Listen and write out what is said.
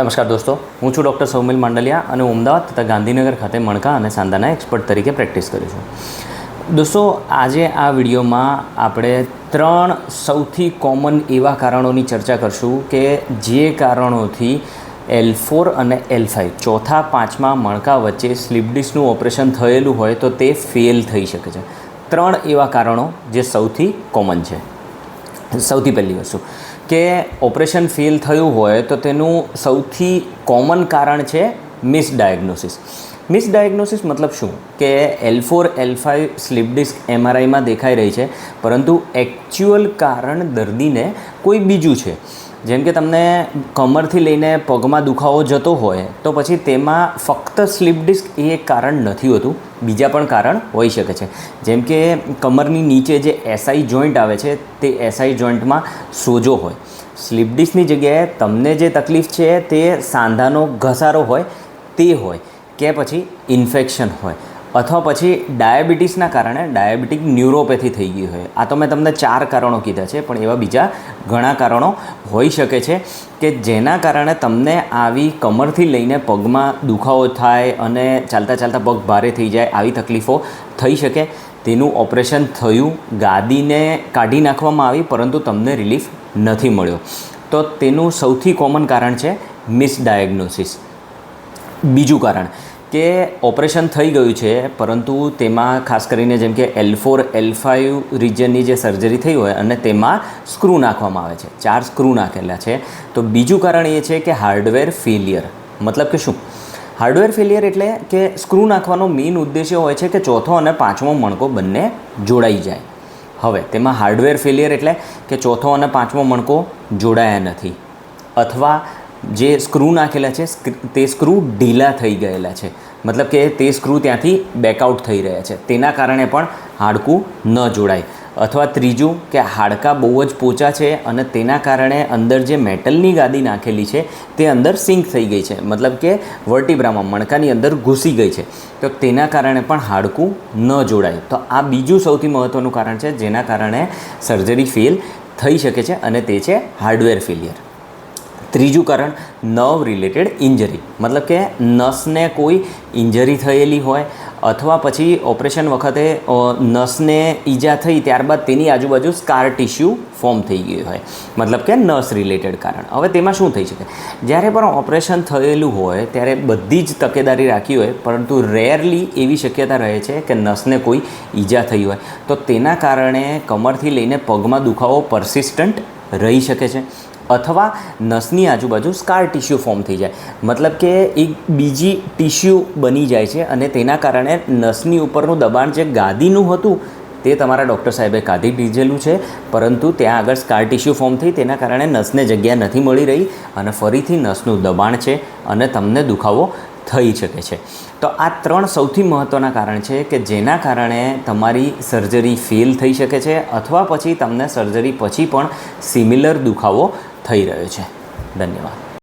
નમસ્કાર દોસ્તો, હું છું ડૉક્ટર સૌમિલ માંડલિયા અને અમદાવાદ તથા ગાંધીનગર ખાતે મણકા અને સાંધાના એક્સપર્ટ તરીકે પ્રેક્ટિસ કરું છું. દોસ્તો, આજે આ વિડીયોમાં આપણે ત્રણ સૌથી કોમન એવા કારણોની ચર્ચા કરશું કે જે કારણોથી એલ ફોર અને એલ ફાઇવ ચોથા, પાંચમા મણકા વચ્ચે સ્લીપ ડિસ્કનું ઓપરેશન થયેલું હોય તો તે ફેલ થઈ શકે છે. ત્રણ એવા કારણો જે સૌથી કોમન છે. સૌથી પહેલી વસ્તુ. કે ઓપરેશન ફેલ થયું હોય તો તેનું સૌથી કોમન કારણ છે મિસડાયગ્નોસિસ મિસડાયગ્નોસિસ મતલબ શું? કે L four, L five slip disc એમઆરઆઈમાં દેખાઈ રહી છે, પરંતુ એકચ્યુઅલ કારણ દર્દીને કોઈ બીજું છે. જેમ કે તમને કમરથી લઈને પગમાં દુખાવો જતો હોય, તો પછી તેમાં ફક્ત સ્લીપ ડિસ્ક એ એક કારણ નથી હોતું. બીજા પણ કારણ હોઈ શકે છે. જેમ કે કમરની નીચે જે એસઆઈ જોઈન્ટ આવે છે, તે એસઆઈ જોઈન્ટમાં સોજો હોય. સ્લીપ ડિસ્કની જગ્યાએ તમને જે તકલીફ છે, તે સાંધાનો ઘસારો હોય, તે હોય. કે પછી ઇન્ફેક્શન હોય. અથવા પછી ડાયાબિટીસના કારણે ડાયાબિટીક ન્યુરોપેથી થઈ ગઈ હોય. આ તો મેં તમને ચાર કારણો કીધા છે, પણ એવા બીજા ઘણા કારણો હોઈ શકે છે કે જેના કારણે તમને આવી કમરથી લઈને પગમાં દુખાવો થાય અને ચાલતા ચાલતા પગ ભારે થઈ જાય, આવી તકલીફો થઈ શકે. તેનું ઓપરેશન થયું, ગાદીને કાઢી નાખવામાં આવી, પરંતુ તમને રિલીફ નથી મળ્યો. તો તેનું સૌથી કોમન કારણ છે મિસડાયગ્નોસિસ. બીજું કારણ કે ઓપરેશન થઈ ગયું છે, પરંતુ તેમાં ખાસ કરીને જેમ કે એલ ફોર એલ ફાઇવ રિજનની જે સર્જરી થઈ હોય અને તેમાં સ્ક્રૂ નાખવામાં આવે છે. ચાર સ્ક્રૂ નાખેલા છે. તો બીજું કારણ એ છે કે હાર્ડવેર ફેલિયર મતલબ કે શું? હાર્ડવેર ફેલિયર એટલે કે સ્ક્રૂ નાખવાનો મેઇન ઉદ્દેશ્ય હોય છે કે ચોથો અને પાંચમો મણકો બંને જોડાઈ જાય. હવે, તેમાં હાર્ડવેર ફેલિયર એટલે કે ચોથો અને પાંચમો મણકો જોડાયા નથી. અથવા જે સ્ક્રૂ નાખેલા છે તે સ્ક્રૂ ઢીલા થઈ ગયેલા છે. મતલબ કે તે સ્ક્રૂ ત્યાંથી બેકઆઉટ થઈ રહ્યા છે. તેના કારણે પણ હાડકું ન જોડાય. અથવા ત્રીજું કે હાડકાં બહુ જ પોચા છે અને તેના કારણે અંદર જે મેટલની ગાદી નાખેલી છે, તે અંદર સિંક થઈ ગઈ છે. મતલબ કે વર્ટિબ્રામાં, મણકાની અંદર ઘૂસી ગઈ છે. તો તેના કારણે પણ હાડકું ન જોડાય. તો આ બીજું સૌથી મહત્ત્વનું કારણ છે, જેના કારણે સર્જરી ફેલ થઈ શકે છે અને તે છે હાર્ડવેર ફેલિયર. ત્રીજું કારણ નર્વ રિલેટેડ ઇન્જરી મતલબ કે નસને કોઈ ઇન્જરી થયેલી હોય અથવા પછી ઓપરેશન વખતે નસને ઈજા થઈ ત્યારબાદ તેની આજુબાજુ સ્કાર ટિશ્યુ ફોર્મ થઈ ગયું હોય. મતલબ કે નસ રિલેટેડ કારણ. હવે તેમાં શું થઈ શકે? જ્યારે પણ ઓપરેશન થયેલું હોય, ત્યારે બધી જ તકેદારી રાખી હોય, પરંતુ રેરલી એવી શક્યતા રહે છે કે નસને કોઈ ઈજા થઈ હોય. તો તેના કારણે કમરથી લઈને પગમાં દુખાવો પરસિસ્ટન્ટ રહી શકે છે અથવા નસની આજુબાજુ સ્કાર ટિશ્યુ ફોર્મ થઈ જાય. મતલબ કે એક બીજી ટિશ્યુ બની જાય છે અને તેના કારણે નસની ઉપરનું દબાણ જે ગાદીનું હતું તે તમારા ડૉક્ટર સાહેબે કાઢી દીધેલું છે. પરંતુ ત્યાં આગળ સ્કાર ટિશ્યુ ફોર્મ થઈ તેના કારણે નસને જગ્યા નથી મળી રહી અને ફરીથી નસનું દબાણ છે અને તમને દુખાવો થઈ શકે છે. તો આ ત્રણ સૌથી મહત્ત્વના કારણ છે કે જેના કારણે તમારી સર્જરી ફેલ થઈ શકે છે અથવા પછી તમને સર્જરી પછી પણ સિમિલર દુખાવો થઈ રહ્યો છે. ધન્યવાદ.